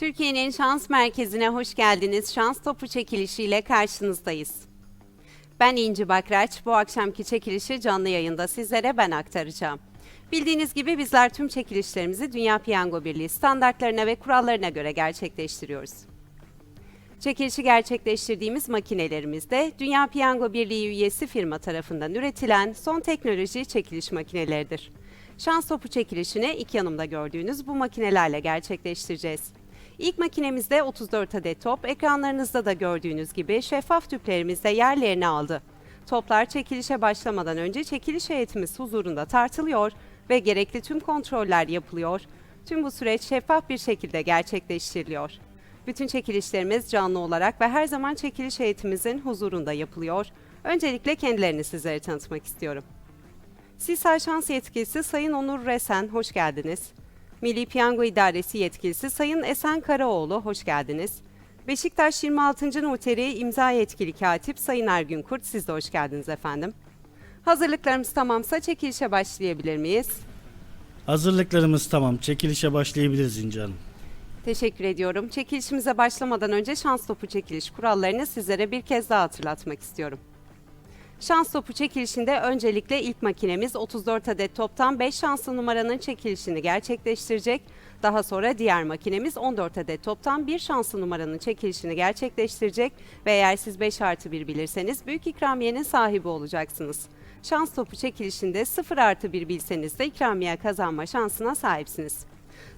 Türkiye'nin şans merkezine hoş geldiniz. Şans topu çekilişiyle karşınızdayız. Ben İnci Bakraç. Bu akşamki çekilişi canlı yayında sizlere ben aktaracağım. Bildiğiniz gibi bizler tüm çekilişlerimizi Dünya Piyango Birliği standartlarına ve kurallarına göre gerçekleştiriyoruz. Çekilişi gerçekleştirdiğimiz makinelerimizde Dünya Piyango Birliği üyesi firma tarafından üretilen son teknoloji çekiliş makineleridir. Şans topu çekilişini ilk yanımda gördüğünüz bu makinelerle gerçekleştireceğiz. İlk makinemizde 34 adet top, ekranlarınızda da gördüğünüz gibi şeffaf tüplerimizde yerlerini aldı. Toplar çekilişe başlamadan önce çekiliş heyetimiz huzurunda tartılıyor ve gerekli tüm kontroller yapılıyor. Tüm bu süreç şeffaf bir şekilde gerçekleştiriliyor. Bütün çekilişlerimiz canlı olarak ve her zaman çekiliş heyetimizin huzurunda yapılıyor. Öncelikle kendilerini sizlere tanıtmak istiyorum. Sisal Şans Yetkilisi Sayın Onur Resen, hoş geldiniz. Milli Piyango İdaresi Yetkilisi Sayın Esen Karaoğlu, hoş geldiniz. Beşiktaş 26. Noteri İmza Yetkili Katip Sayın Ergün Kurt, siz de hoş geldiniz efendim. Hazırlıklarımız tamamsa çekilişe başlayabilir miyiz? Hazırlıklarımız tamam. Çekilişe başlayabiliriz İnci Hanım. Teşekkür ediyorum. Çekilişimize başlamadan önce şans topu çekiliş kurallarını sizlere bir kez daha hatırlatmak istiyorum. Şans topu çekilişinde öncelikle ilk makinemiz 34 adet toptan 5 şanslı numaranın çekilişini gerçekleştirecek. Daha sonra diğer makinemiz 14 adet toptan 1 şanslı numaranın çekilişini gerçekleştirecek ve eğer siz 5 artı 1 bilirseniz büyük ikramiyenin sahibi olacaksınız. Şans topu çekilişinde 0 artı 1 bilseniz de ikramiye kazanma şansına sahipsiniz.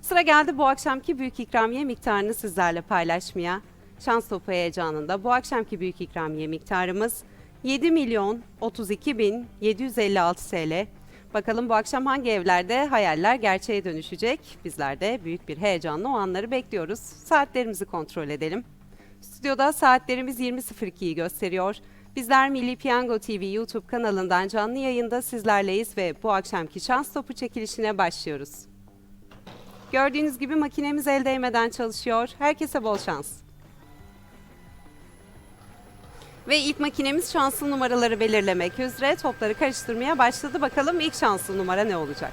Sıra geldi bu akşamki büyük ikramiye miktarını sizlerle paylaşmaya. Şans topu heyecanında bu akşamki büyük ikramiye miktarımız 7 milyon 32 bin 756 TL. Bakalım bu akşam hangi evlerde hayaller gerçeğe dönüşecek? Bizler de büyük bir heyecanla o anları bekliyoruz. Saatlerimizi kontrol edelim. Stüdyoda saatlerimiz 20.02'yi gösteriyor. Bizler Milli Piyango TV YouTube kanalından canlı yayında sizlerleyiz ve bu akşamki şans topu çekilişine başlıyoruz. Gördüğünüz gibi makinemiz el değmeden çalışıyor. Herkese bol şans. Ve ilk makinemiz şanslı numaraları belirlemek üzere topları karıştırmaya başladı. Bakalım ilk şanslı numara ne olacak?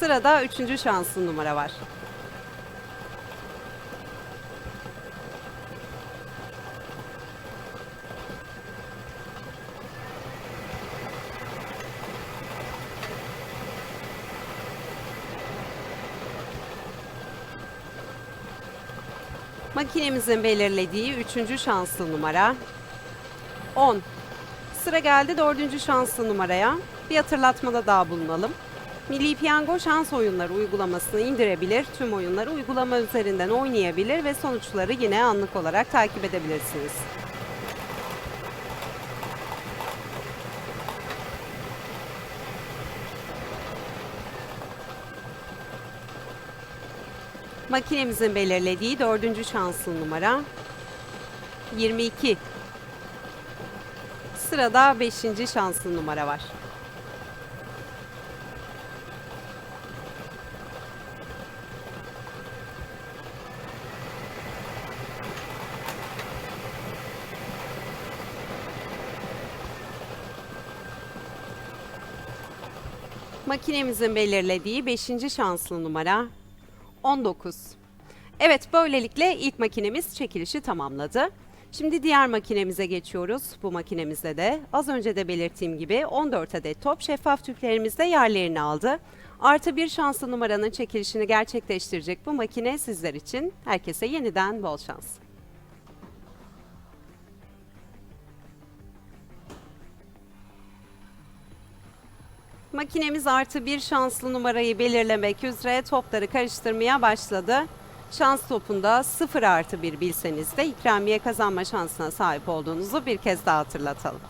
Sırada üçüncü şanslı numara var. Makinemizin belirlediği üçüncü şanslı numara 10. Sıra geldi dördüncü şanslı numaraya. Bir hatırlatmada daha bulunalım. Milli Piyango şans oyunları uygulamasını indirebilir, tüm oyunları uygulama üzerinden oynayabilir ve sonuçları yine anlık olarak takip edebilirsiniz. Makinemizin belirlediği dördüncü şanslı numara 22. Sırada beşinci şanslı numara var. Makinemizin belirlediği 5. şanslı numara 19. Evet böylelikle ilk makinemiz çekilişi tamamladı. Şimdi diğer makinemize geçiyoruz. Bu makinemizde de az önce de belirttiğim gibi 14 adet top şeffaf tüplerimizde yerlerini aldı. Artı bir şanslı numaranın çekilişini gerçekleştirecek bu makine sizler için. Herkese yeniden bol şans. Makinemiz artı bir şanslı numarayı belirlemek üzere topları karıştırmaya başladı. Şans topunda 0 artı 1 bilseniz de ikramiye kazanma şansına sahip olduğunuzu bir kez daha hatırlatalım.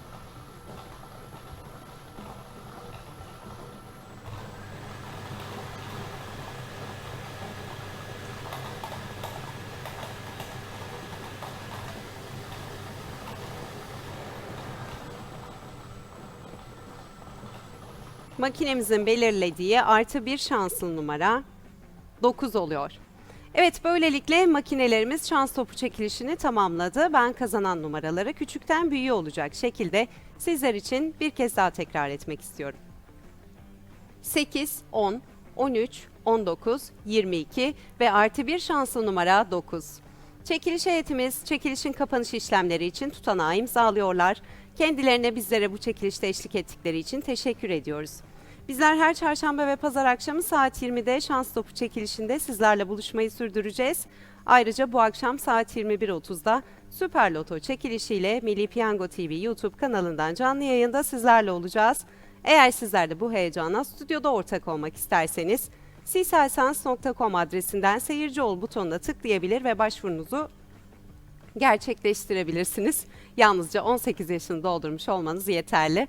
Makinemizin belirlediği artı bir şanslı numara 9 oluyor. Evet böylelikle makinelerimiz şans topu çekilişini tamamladı. Ben kazanan numaraları küçükten büyüğe olacak şekilde sizler için bir kez daha tekrar etmek istiyorum. 8, 10, 13, 19, 22 ve artı bir şanslı numara 9. Çekiliş heyetimiz çekilişin kapanış işlemleri için tutanağı imzalıyorlar. Kendilerine bizlere bu çekilişte eşlik ettikleri için teşekkür ediyoruz. Bizler her çarşamba ve pazar akşamı saat 20'de şans topu çekilişinde sizlerle buluşmayı sürdüreceğiz. Ayrıca bu akşam saat 21.30'da Süper Loto çekilişiyle Milli Piyango TV YouTube kanalından canlı yayında sizlerle olacağız. Eğer sizler de bu heyecana stüdyoda ortak olmak isterseniz siselsans.com adresinden seyirci ol butonuna tıklayabilir ve başvurunuzu gerçekleştirebilirsiniz. Yalnızca 18 yaşını doldurmuş olmanız yeterli.